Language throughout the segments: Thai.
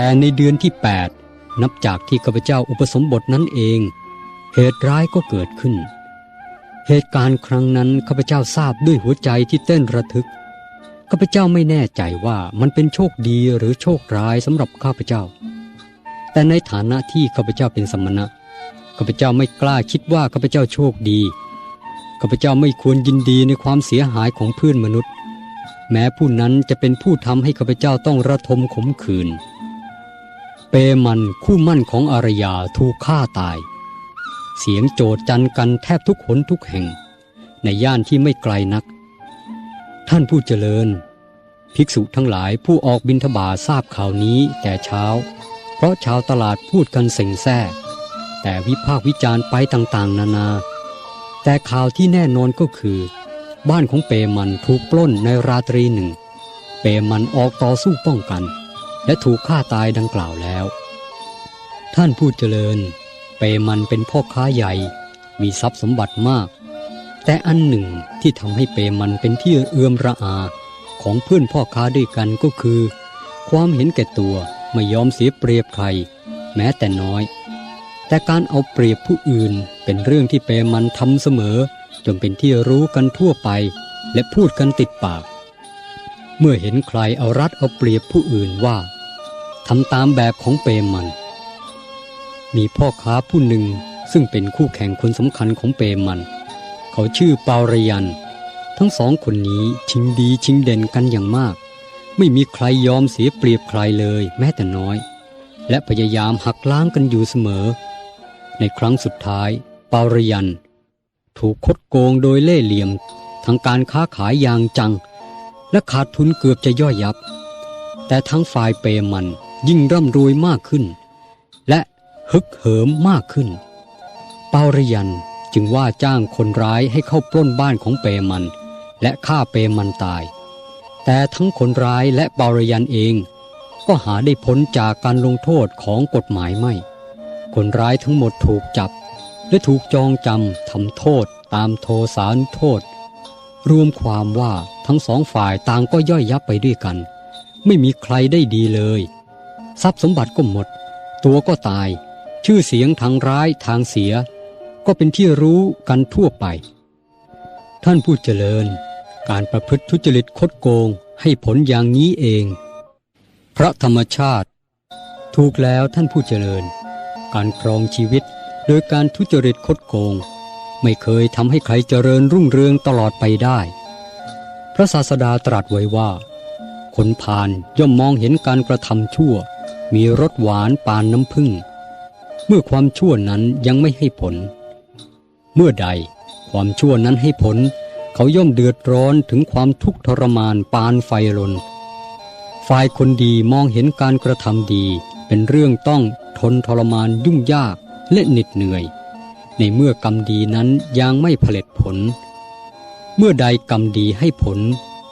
แต่ในเดือนที่ 8 นับจากที่ข้าพเจ้าอุปสมบทนั้นเอง เหตุร้ายก็เกิดขึ้น เหตุการณ์ครั้งนั้นข้าพเจ้าทราบด้วยหัวใจที่เต้นระทึกข้าพเจ้าไม่แน่ใจว่ามันเป็นโชคดีหรือโชคร้ายสำหรับข้าพเจ้า แต่ในฐานะที่ข้าพเจ้าเป็นสมณะข้าพเจ้าไม่กล้าคิดว่าข้าพเจ้าโชคดีข้าพเจ้าไม่ควรยินดีในความเสียหายของเพื่อนมนุษย์ แม้ผู้นั้นจะเป็นผู้ทำให้ข้าพเจ้าต้องระทมขมขื่น เปมันคู่มั่นของอารยาถูกฆ่าตาย เสียงโจดจันกันแทบทุกหนทุกแห่ง ในย่านที่ไม่ไกลนัก ท่านผู้เจริญ ภิกษุทั้งหลายผู้ออกบิณฑบาทราบข่าวนี้แต่เช้า เพราะชาวตลาดพูดกันเซ็งแซ่แต่วิพากวิจารณ์ไปต่างๆ นานา แต่ข่าวที่แน่นอนก็คือ บ้านของเปมันถูกปล้นในราตรีหนึ่ง เปมันออกต่อสู้ป้องกัน และถูกฆ่าตายดังกล่าวแล้ว ท่านผู้เจริญ เปมันเป็นพ่อค้าใหญ่ มีทรัพย์สมบัติมาก แต่อันหนึ่งที่ทำให้เปมันเป็นที่เอื้อมระอาของเพื่อนพ่อค้าด้วยกันก็คือ ความเห็นแก่ตัวไม่ยอมเสียเปรียบใคร แม้แต่น้อย แต่การเอาเปรียบผู้อื่นเป็นเรื่องที่เปมันทำเสมอ จนเป็นที่รู้กันทั่วไป และพูดกันติดปาก เมื่อเห็นใครเอารัดเอาเปรียบผู้อื่นว่า ทำตามแบบของเปมัน มีพ่อค้าผู้หนึ่งซึ่งเป็นคู่แข่งคนสำคัญของเปมัน เขาชื่อเปารยัน ทั้งสองคนนี้ชิงดีชิงเด่นกันอย่างมาก ไม่มีใครยอมเสียเปรียบใครเลยแม้แต่น้อย และพยายามหักล้างกันอยู่เสมอ ในครั้งสุดท้ายเปารยัน ถูกคดโกงโดยเล่ห์เหลี่ยมทางการค้าขายอย่างจัง และขาดทุนเกือบจะย่อยยับ แต่ทั้งฝ่ายเปรมัน ยิ่งร่ำรวยมากขึ้น และฮึกเหิมมากขึ้น เปารยันจึงว่าจ้างคนร้ายให้เข้าปล้นบ้านของเปรมัน และฆ่าเปรมันตาย แต่ทั้งคนร้ายและเปารยันเองก็หาได้พ้นจากการลงโทษของกฎหมายไม่ คนร้ายทั้งหมดถูกจับ และถูกจองจำทำโทษตามโทสานุโทษ รวมความว่าทั้งสองฝ่ายต่างก็ย่อยยับไปด้วยกัน ไม่มีใครได้ดีเลย ทรัพย์สมบัติก็หมด ตัวก็ตาย ชื่อเสียงทางร้ายทางเสีย ก็เป็นที่รู้กันทั่วไป ท่านผู้เจริญ การประพฤติทุจริตคดโกงให้ผลอย่างนี้เอง พระธรรมชาติ ถูกแล้วท่านผู้เจริญ การครองชีวิตโดยการทุจริตคดโกง ไม่เคยทำให้ใครเจริญรุ่งเรืองตลอดไปได้ พระศาสดาตรัสไว้ว่า คนพาลย่อมมองเห็นการกระทำชั่ว มีรสหวานปานน้ำผึ้งเมื่อความชั่วนั้นยังไม่ให้ผล เมื่อใดความชั่วนั้นให้ผล เขาย่อมเดือดร้อนถึงความทุกข์ทรมานปานไฟลน ฝ่ายคนดีมองเห็นการกระทำดีเป็นเรื่องต้องทนทรมานยุ่งยากและเหน็ดเหนื่อย ในเมื่อกรรมดีนั้นยังไม่ผลิตผล เมื่อใดกรรมดีให้ผล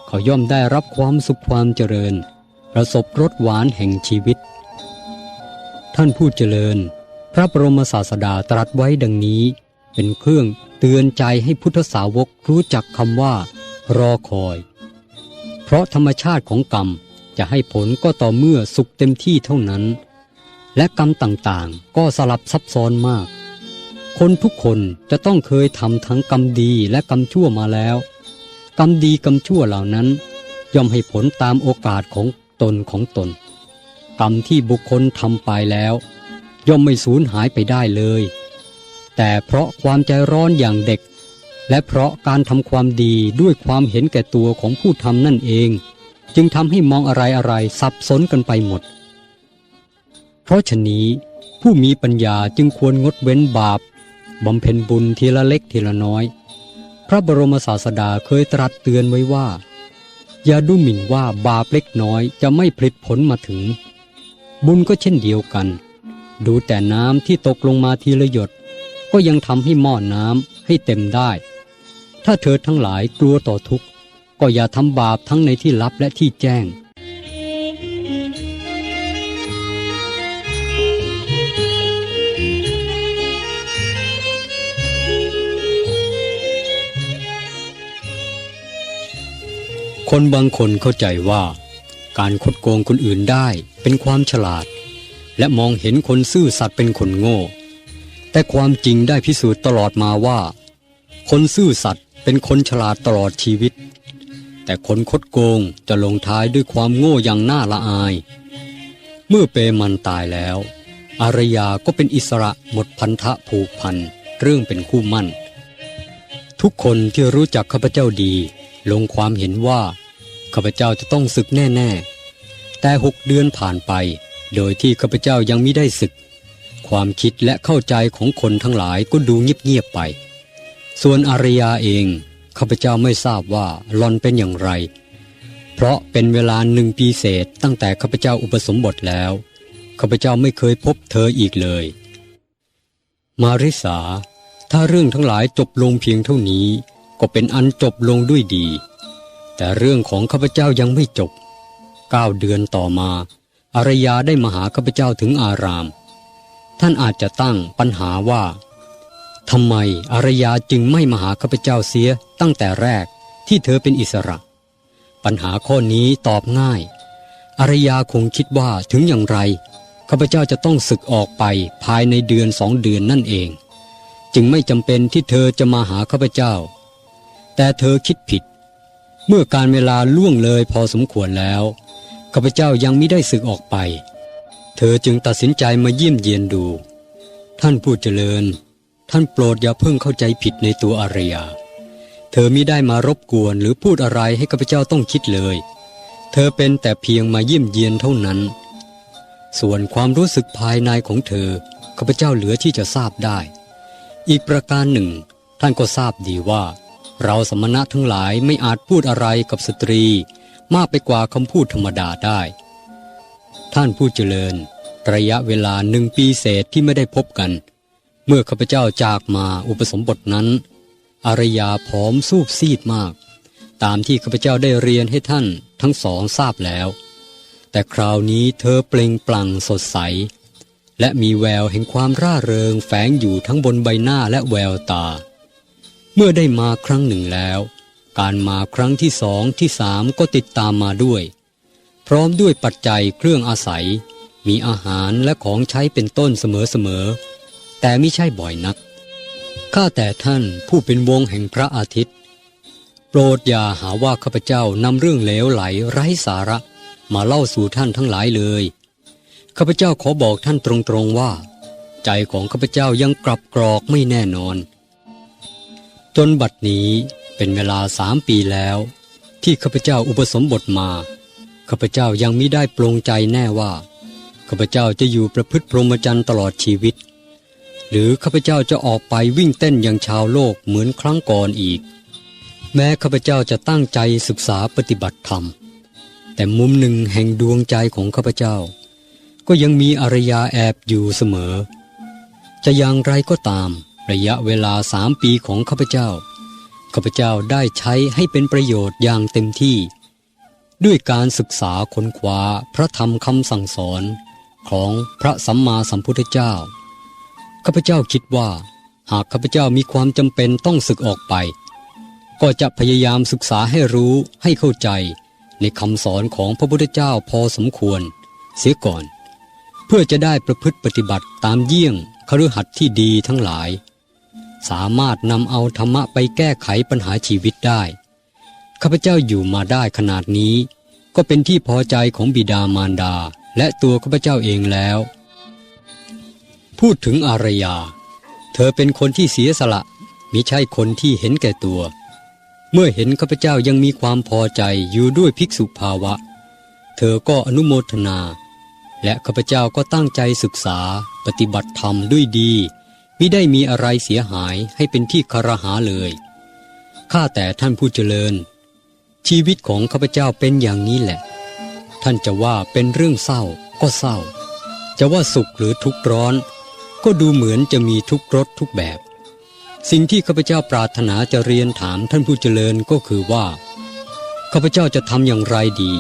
เขาย่อมได้รับความสุขความเจริญ ประสบรสหวานแห่งชีวิต ท่านผู้เจริญ พระบรมศาสดาตรัสไว้ดังนี้ เป็นเครื่องเตือนใจให้พุทธสาวกรู้จักคำว่า รอคอย เพราะธรรมชาติของกรรมจะให้ผลก็ต่อเมื่อสุขเต็มที่เท่านั้น และกรรมต่างๆ ก็สลับซับซ้อนมาก คนทุกคนจะต้องเคยทำทั้งกรรมดีและกรรมชั่วมาแล้ว กรรมดีกรรมชั่วเหล่านั้น ย่อมให้ผลตามโอกาสของตนของตน กรรมที่บุคคลทำไปแล้ว ย่อมไม่สูญหายไปได้เลย แต่เพราะความใจร้อนอย่างเด็ก และเพราะการทำความดีด้วยความเห็นแก่ตัวของผู้ทำนั่นเอง จึงทำให้มองอะไรอะไรสับสนกันไปหมด เพราะฉะนี้ผู้มีปัญญาจึงควรงดเว้นบาปบำเพ็ญบุญทีละเล็กทีละน้อย พระบรมศาสดาเคยตรัสเตือนไว้ว่า อย่าดูหมิ่นว่าบาปเล็กน้อยจะไม่ผลิตผลมาถึง บุญก็เช่นเดียวกัน ดูแต่น้ำที่ตกลงมาทีละหยด ก็ยังทำให้หม้อน้ำให้เต็มได้ ถ้าเธอทั้งหลายกลัวต่อทุกข์ ก็อย่าทำบาปทั้งในที่ลับและที่แจ้งคนบางคนเข้าใจว่า การคดโกงคนอื่นได้ เป็นความฉลาด และมองเห็นคนซื่อสัตย์เป็นคนโง่ แต่ความจริงได้พิสูจน์ตลอดมาว่า คนซื่อสัตย์เป็นคนฉลาดตลอดชีวิต แต่คนคดโกงจะลงท้ายด้วยความโง่อย่างน่าละอาย เมื่อเปมันตายแล้ว อารยาก็เป็นอิสระหมดพันธะผูกพันเรื่องเป็นคู่มั่น ทุกคนที่รู้จักข้าพเจ้าดี ลงความเห็นว่าข้าพเจ้าจะต้องศึกแน่ ๆ แต่หกเดือนผ่านไป โดยที่ข้าพเจ้ายังไม่ได้ศึก ความคิดและเข้าใจของคนทั้งหลายก็ดูเงียบๆไป ส่วนอารยาเองข้าพเจ้าไม่ทราบว่าหลอนเป็นอย่างไร เพราะเป็นเวลาหนึ่งปีเศษตั้งแต่ข้าพเจ้าอุปสมบทแล้วข้าพเจ้าไม่เคยพบเธออีกเลย มาริสา ถ้าเรื่องทั้งหลายจบลงเพียงเท่านี้ ก็เป็นอันจบลงด้วยดี แต่เรื่องของข้าพเจ้ายังไม่จบ เก้าเดือนต่อมา อารยาได้มาหาข้าพเจ้าถึงอาราม ท่านอาจจะตั้งปัญหาว่าทำไมอารยาจึงไม่มาหาข้าพเจ้าเสียตั้งแต่แรกที่เธอเป็นอิสระ ปัญหาข้อนี้ตอบง่าย อารยาคงคิดว่าถึงอย่างไรข้าพเจ้าจะต้องศึกออกไปภายในเดือนสองเดือนนั่นเอง จึงไม่จำเป็นที่เธอจะมาหาข้าพเจ้า แต่เธอคิดผิด เมื่อการเวลาล่วงเลยพอสมควรแล้ว ข้าพเจ้ายังไม่ได้ศึกออกไป เธอจึงตัดสินใจมาเยี่ยมเยียนดู ท่านผู้เจริญ ท่านโปรดอย่าเพิ่งเข้าใจผิดในตัวอารยา เธอมิได้มารบกวนหรือพูดอะไรให้ข้าพเจ้าต้องคิดเลย เธอเป็นแต่เพียงมาเยี่ยมเยียนเท่านั้น ส่วนความรู้สึกภายในของเธอข้าพเจ้าเหลือที่จะทราบได้ อีกประการหนึ่ง ท่านก็ทราบดีว่า เราสมณะทั้งหลายไม่อาจพูดอะไรกับสตรี มากไปกว่าคำพูดธรรมดาได้ ท่านผู้เจริญ ระยะเวลาหนึ่งปีเศษที่ไม่ได้พบกัน เมื่อข้าพเจ้าจากมาอุปสมบทนั้น อารยาผอมสูบซีดมาก ตามที่ข้าพเจ้าได้เรียนให้ท่านทั้งสองทราบแล้ว แต่คราวนี้เธอเปล่งปลั่งสดใส และมีแววแห่งความร่าเริงแฝงอยู่ทั้งบนใบหน้าและแววตา เมื่อได้มาครั้งหนึ่งแล้ว การมาครั้งที่สองที่สามก็ติดตามมาด้วย พร้อมด้วยปัจจัยเครื่องอาศัย มีอาหารและของใช้เป็นต้นเสมอๆแต่ไม่ใช่บ่อยนักข้าแต่ท่านผู้เป็นวงแห่งพระอาทิตย์ โปรดอย่าหาว่าข้าพเจ้านำเรื่องเลวไหลไร้สาระมาเล่าสู่ท่านทั้งหลายเลยข้าพเจ้าขอบอกท่านตรงๆว่า ใจของข้าพเจ้ายังกลับกรอกไม่แน่นอน จนบัดนี้ เป็นเวลาสามปีแล้ว ที่ข้าพเจ้าอุปสมบทมาข้าพเจ้ายังมิได้ปรงใจแน่ว่าข้าพเจ้าจะอยู่ประพฤติพรหมจรรย์ตลอดชีวิต หรือข้าพเจ้าจะออกไปวิ่งเต้นอย่างชาวโลกเหมือนครั้งก่อนอีก แม้ข้าพเจ้าจะตั้งใจศึกษาปฏิบัติธรรม แต่มุมหนึ่งแห่งดวงใจของข้าพเจ้า ก็ยังมีอารยาแอบอยู่เสมอ จะอย่างไรก็ตาม ระยะเวลาสามปีของข้าพเจ้า ข้าพเจ้าได้ใช้ให้เป็นประโยชน์อย่างเต็มที่ ด้วยการศึกษาค้นคว้าพระธรรมคำสั่งสอนของพระสัมมาสัมพุทธเจ้า ข้าพเจ้าคิดว่า หากข้าพเจ้ามีความจำเป็นต้องศึกออกไป ก็จะพยายามศึกษาให้รู้ให้เข้าใจในคำสอนของพระพุทธเจ้าพอสมควร เสียก่อน เพื่อจะได้ประพฤติปฏิบัติตามเยี่ยงคฤหัสถ์ที่ดีทั้งหลาย สามารถนำเอาธรรมะไปแก้ไขปัญหาชีวิตได้ ข้าพเจ้าอยู่มาได้ขนาดนี้ ก็เป็นที่พอใจของบิดามารดาและตัวข้าพเจ้าเองแล้ว พูดถึงอารยา เธอเป็นคนที่เสียสละมิใช่คนที่เห็นแก่ตัว เมื่อเห็นข้าพเจ้ายังมีความพอใจอยู่ด้วยภิกษุภาวะ เธอก็อนุโมทนา และข้าพเจ้าก็ตั้งใจศึกษาปฏิบัติธรรมด้วยดี มิได้มีอะไรเสียหายให้เป็นที่คารหาเลย ข้าแต่ท่านผู้เจริญ ชีวิตของข้าพเจ้าเป็นอย่างนี้แหละ ท่านจะว่าเป็นเรื่องเศร้าก็เศร้า จะว่าสุขหรือทุกข์ร้อน ก็ดูเหมือนจะมีทุกรสทุกแบบ สิ่งที่ข้าพเจ้าปรารถนาจะเรียนถามท่านผู้เจริญก็คือว่า ข้าพเจ้าจะทำอย่างไรดี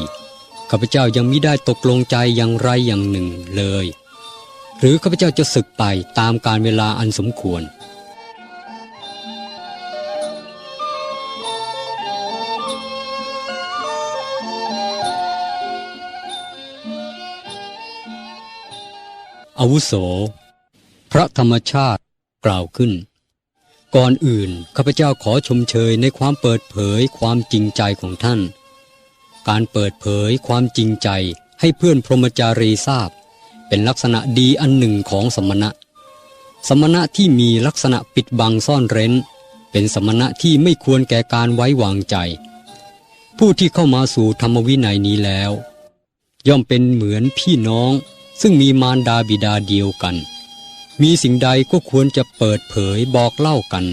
ข้าพเจ้ายังไม่ได้ตกลงใจอย่างไรอย่างหนึ่งเลย หรือข้าพเจ้าจะศึกไปตามการเวลาอันสมควร อาวุโส พระธรรมชาติกล่าวขึ้น ก่อนอื่นข้าพเจ้าขอชมเชยในความเปิดเผยความจริงใจของท่าน การเปิดเผยความจริงใจให้เพื่อนพรหมจารีทราบ เป็นลักษณะดีอันหนึ่งของสมณะ สมณะที่มีลักษณะปิดบังซ่อนเร้น เป็นสมณะที่ไม่ควรแก่การไว้วางใจ ผู้ที่เข้ามาสู่ธรรมวินัยนี้แล้ว ย่อมเป็นเหมือนพี่น้อง ซึ่งมีมารดาบิดาเดียวกัน มีสิ่งใดก็ควรจะเปิดเผยบอกเล่ากัน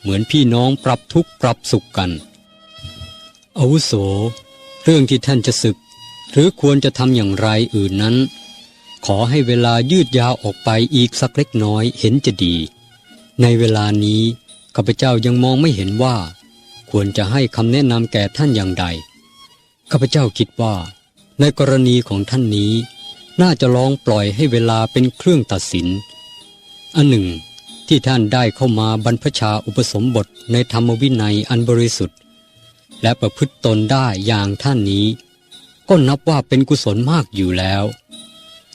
เหมือนพี่น้องปรับทุกข์ปรับสุขกันอาวุโส เรื่องที่ท่านจะศึก หรือควรจะทำอย่างไรอื่นนั้น ขอให้เวลายืดยาวออกไปอีกสักเล็กน้อยเห็นจะดี ในเวลานี้ข้าพเจ้ายังมองไม่เห็นว่า ควรจะให้คำแนะนำแก่ท่านอย่างใดข้าพเจ้าคิดว่า ในกรณีของท่านนี้ น่าจะลองปล่อยให้เวลาเป็นเครื่องตัดสิน อันหนึ่ง ที่ท่านได้เข้ามาบรรพชาอุปสมบทในธรรมวินัยอันบริสุทธิ์ และประพฤติตนได้อย่างท่านนี้ ก็นับว่าเป็นกุศลมากอยู่แล้ว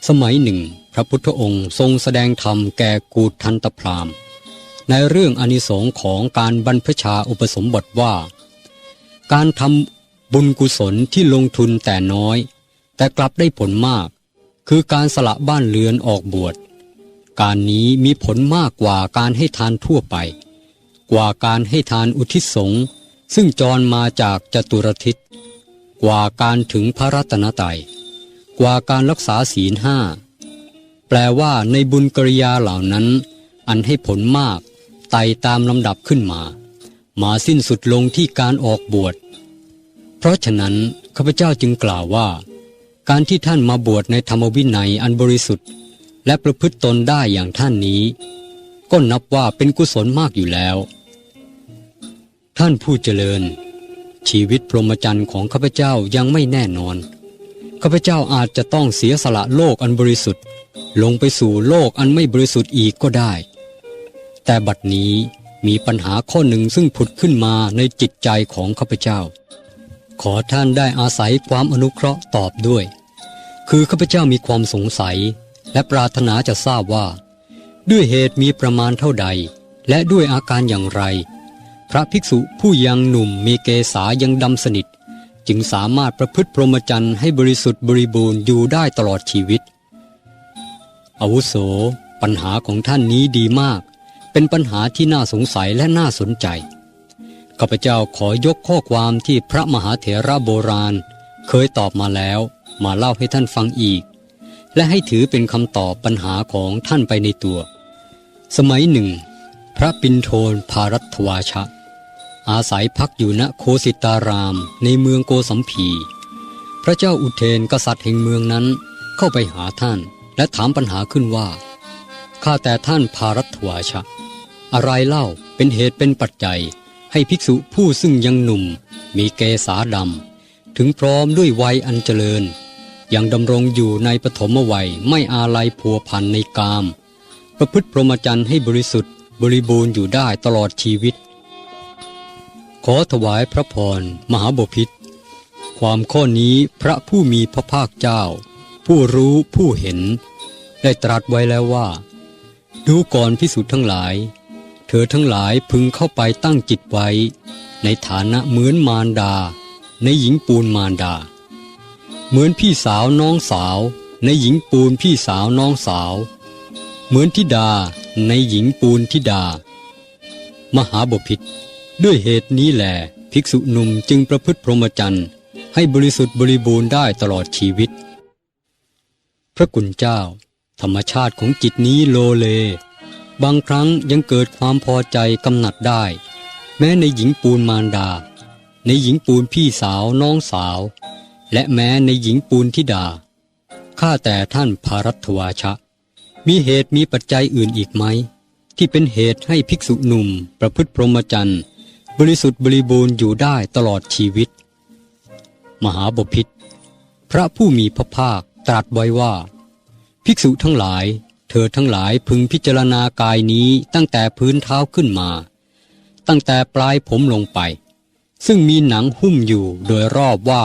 สมัยหนึ่ง พระพุทธองค์ทรงแสดงธรรมแก่กูฏทันตพรามในเรื่องอานิสงส์ของการบรรพชาอุปสมบทว่า การทำบุญกุศลที่ลงทุนแต่น้อย แต่กลับได้ผลมาก คือการสละบ้านเรือนออกบวช การนี้มีผลมากกว่าการให้ทานทั่วไป กว่าการให้ทานอุทิศสงฆ์ซึ่งจรมาจากจตุรทิศกว่าการถึงพระรัตนตรัย กว่าการรักษาศีลห้าแปลว่าในบุญกริยาเหล่านั้น อันให้ผลมากไต่ตามลำดับขึ้นมา มาสิ้นสุดลงที่การออกบวช เพราะฉะนั้นข้าพเจ้าจึงกล่าวว่า การที่ท่านมาบวชในธรรมวินัยอันบริสุทธิ์ และประพฤติตนได้อย่างท่านนี้ ก็นับว่าเป็นกุศลมากอยู่แล้ว ท่านผู้เจริญ ชีวิตพรหมจรรย์ของข้าพเจ้ายังไม่แน่นอน ข้าพเจ้าอาจจะต้องเสียสละโลกอันบริสุทธิ์ ลงไปสู่โลกอันไม่บริสุทธิ์อีกก็ได้ แต่บัดนี้มีปัญหาข้อหนึ่งซึ่งผุดขึ้นมาในจิตใจของข้าพเจ้า ขอท่านได้อาศัยความอนุเคราะห์ตอบด้วย คือข้าพเจ้ามีความสงสัย และปรารถนาจะทราบว่า ด้วยเหตุมีประมาณเท่าใด และด้วยอาการอย่างไร พระภิกษุผู้ยังหนุ่มมีเกษายังดำสนิท จึงสามารถประพฤติพรหมจรรย์ให้บริสุทธิ์บริบูรณ์อยู่ได้ตลอดชีวิต อาวุโส ปัญหาของท่านนี้ดีมาก เป็นปัญหาที่น่าสงสัยและน่าสนใจข้าพเจ้าขอยกข้อความที่พระมหาเถระโบราณ เคยตอบมาแล้วมาเล่าให้ท่านฟังอีก และให้ถือเป็นคำตอบปัญหาของท่านไปในตัว สมัยหนึ่ง พระปินโทนภารัตวาชะ อาศัยพักอยู่ณโคสิตารามในเมืองโกสัมพี พระเจ้าอุเทนกษัตริย์แห่งเมืองนั้นเข้าไปหาท่านและถามปัญหาขึ้นว่า ข้าแต่ท่านภารัตวาชะ อะไรเล่าเป็นเหตุเป็นปัจจัย ให้ภิกษุผู้ซึ่งยังหนุ่ม มีเกษาดำ ถึงพร้อมด้วยวัยอันเจริญ ยังดำรงอยู่ในปฐมวัยไม่อาลัยพัวพันในกาม ประพฤติพรหมจรรย์ให้บริสุทธิ์บริบูรณ์อยู่ได้ตลอดชีวิต ขอถวายพระพรมหาบพิษความข้อนี้พระผู้มีพระภาคเจ้า ผู้รู้ผู้เห็น ได้ตรัสไว้แล้วว่า ดูก่อนพิสุทธ์ทั้งหลาย เธอทั้งหลายพึงเข้าไปตั้งจิตไว้ ในฐานะเหมือนมารดา ในหญิงปูนมารดา เหมือนพี่สาวน้องสาว ในหญิงปูนพี่สาวน้องสาว เหมือนธิดาในหญิงปูนธิดา มหาบพิษ ด้วยเหตุนี้แหลภิกษุหนุ่มจึงประพฤติพรหมจรรย์ให้บริสุทธิ์บริบูรณ์ได้ตลอดชีวิต พระกุณเจ้า ธรรมชาติของจิตนี้โลเล บางครั้งยังเกิดความพอใจกำหนัดได้ แม้ในหญิงปูนมารดา ในหญิงปูนพี่สาวน้องสาว และแม้ในหญิงปูนธิดา ข้าแต่ท่านภารัตวาชะ มีเหตุมีปัจจัยอื่นอีกไหม ที่เป็นเหตุให้ภิกษุหนุ่มประพฤติพรหมจรรย์ บริสุทธิ์บริบูรณ์อยู่ได้ตลอดชีวิต มหาบพิษพระผู้มีพระภาคตรัสไว้ว่า ภิกษุทั้งหลาย เธอทั้งหลายพึงพิจารณากายนี้ตั้งแต่พื้นเท้าขึ้นมา ตั้งแต่ปลายผมลงไป ซึ่งมีหนังหุ้มอยู่โดยรอบว่า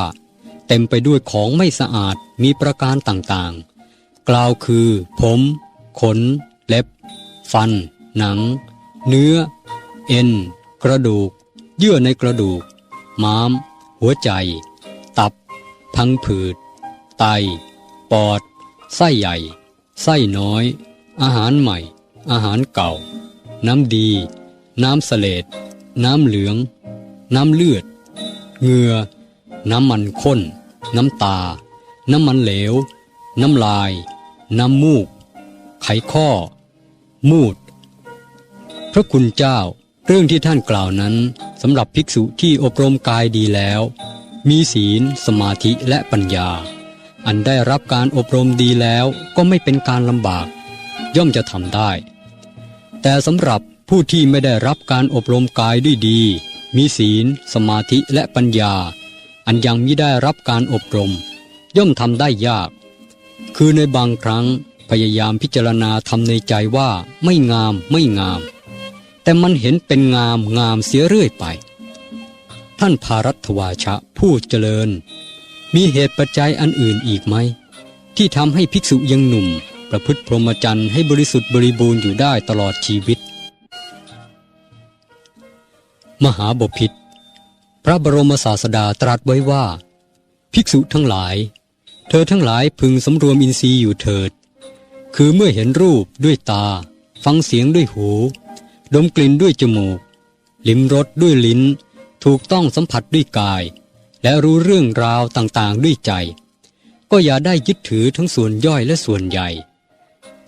เต็มไปด้วยของไม่สะอาดมีประการต่างๆ กล่าวคือ ผม ขน เล็บ ฟัน หนัง เนื้อ เอ็น กระดูก เยื่อในกระดูก ม้าม หัวใจ ตับ พังผืด ไต ปอด ไส้ใหญ่ ไส้น้อย อาหารใหม่ อาหารเก่า น้ำดี น้ำเสลดน้ำเหลือง น้ำเลือด เหงื่อ น้ำมันข้น น้ำตา น้ำมันเหลว น้ำลาย น้ำมูก ไขข้อ มูด พระคุณเจ้า เรื่องที่ท่านกล่าวนั้นสำหรับภิกษุที่อบรมกายดีแล้ว มีศีล สมาธิและปัญญา อันได้รับการอบรมดีแล้วก็ไม่เป็นการลำบาก ย่อมจะทำได้ แต่สำหรับผู้ที่ไม่ได้รับการอบรมกายด้วยดี มีศีล สมาธิและปัญญา อันยังไมิได้รับการอบรม ย่อมทำได้ยาก คือในบางครั้งพยายามพิจารณาทำในใจว่าไม่งามไม่งาม แต่มันเห็นเป็นงามงามเสียเรื่อยไป ท่านภารัตวาชะผู้เจริญ มีเหตุปัจจัยอันอื่นอีกไหม ที่ทำให้ภิกษุยังหนุ่ม ประพฤติพรหมจรรย์ให้บริสุทธิ์บริบูรณ์อยู่ได้ตลอดชีวิต มหาบพิตรพระบรมศาสดาตรัสไว้ว่า ภิกษุทั้งหลาย เธอทั้งหลายพึงสำรวมอินทรีย์อยู่เถิด คือเมื่อเห็นรูปด้วยตา ฟังเสียงด้วยหู ดมกลิ่นด้วยจมูก ลิ้มรสด้วยลิ้น ถูกต้องสัมผัสด้วยกาย และรู้เรื่องราวต่างๆด้วยใจ ก็อย่าได้ยึดถือทั้งส่วนย่อยและส่วนใหญ่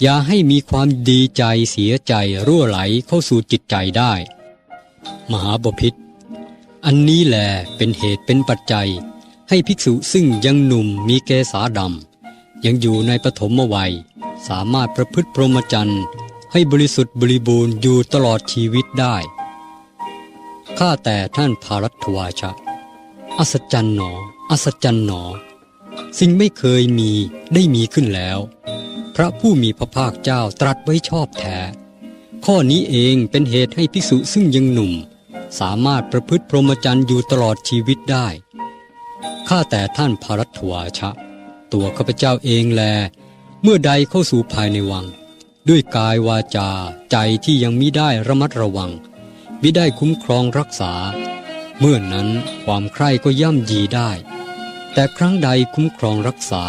อย่าให้มีความดีใจเสียใจรั่วไหลเข้าสู่จิตใจได้ มหาบพิษอันนี้แหลเป็นเหตุเป็นปัจจัย ให้ภิกษุซึ่งยังหนุ่มมีเกษาดำยังอยู่ในปฐมวัย สามารถประพฤติพรหมจรรย์ ให้บริสุทธิ์บริบูรณ์อยู่ตลอดชีวิตได้ ข้าแต่ท่านภารัตวาชะ อัศจรรย์หนอ อัศจรรย์หนอ สิ่งไม่เคยมีได้มีขึ้นแล้ว พระผู้มีพระภาคเจ้าตรัสไว้ชอบแท้ ข้อนี้เองเป็นเหตุให้ภิกษุซึ่งยังหนุ่ม สามารถประพฤติพรหมจรรย์อยู่ตลอดชีวิตได้ ข้าแต่ท่านภารัตวาชะ ตัวข้าพเจ้าเองแล เมื่อใดเข้าสู่ภายในวัง ด้วยกายวาจาใจที่ยังมิได้ระมัดระวังมิได้คุ้มครองรักษา เมื่อนนั้นความใคร่ก็ย่ำยีได้ แต่ครั้งใดคุ้มครองรักษา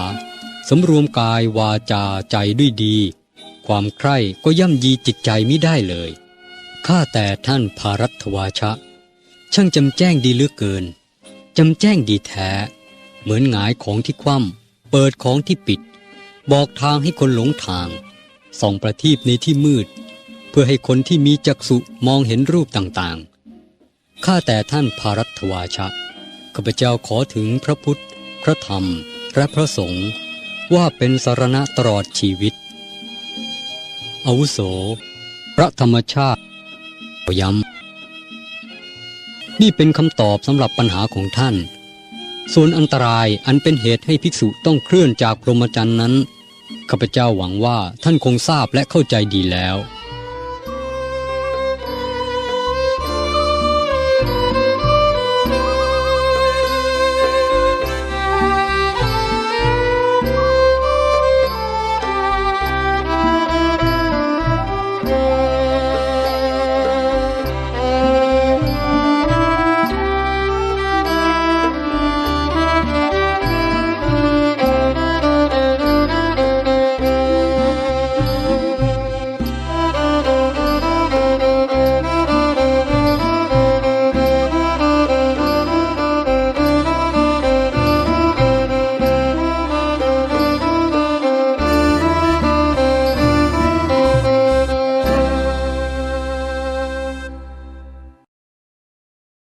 สำรวมกายวาจาใจด้วยดี ความใคร่ก็ย่ำยีจิตใจมิได้เลยข้าแต่ท่านภารัตวาชะ ช่างจำแจ้งดีเหลือเกินจำแจ้งดีแท้ เหมือนหงายของที่คว่ำเปิดของที่ปิด บอกทางให้คนหลงทาง ส่องประทีปในที่มืด เพื่อให้คนที่มีจักษุมองเห็นรูปต่างๆ ข้าแต่ท่านภารัตวาชะข้าพเจ้าขอถึงพระพุทธ พระธรรม และพระสงฆ์ว่าเป็นสารณะตลอดชีวิต อาวุโส พระธรรมชาติย้ำนี่เป็นคำตอบสำหรับปัญหาของท่าน ส่วนอันตรายอันเป็นเหตุให้ภิกษุต้องเคลื่อนจากพรหมจรรย์นั้น ข้าพเจ้าหวังว่าท่านคงทราบและเข้าใจดีแล้ว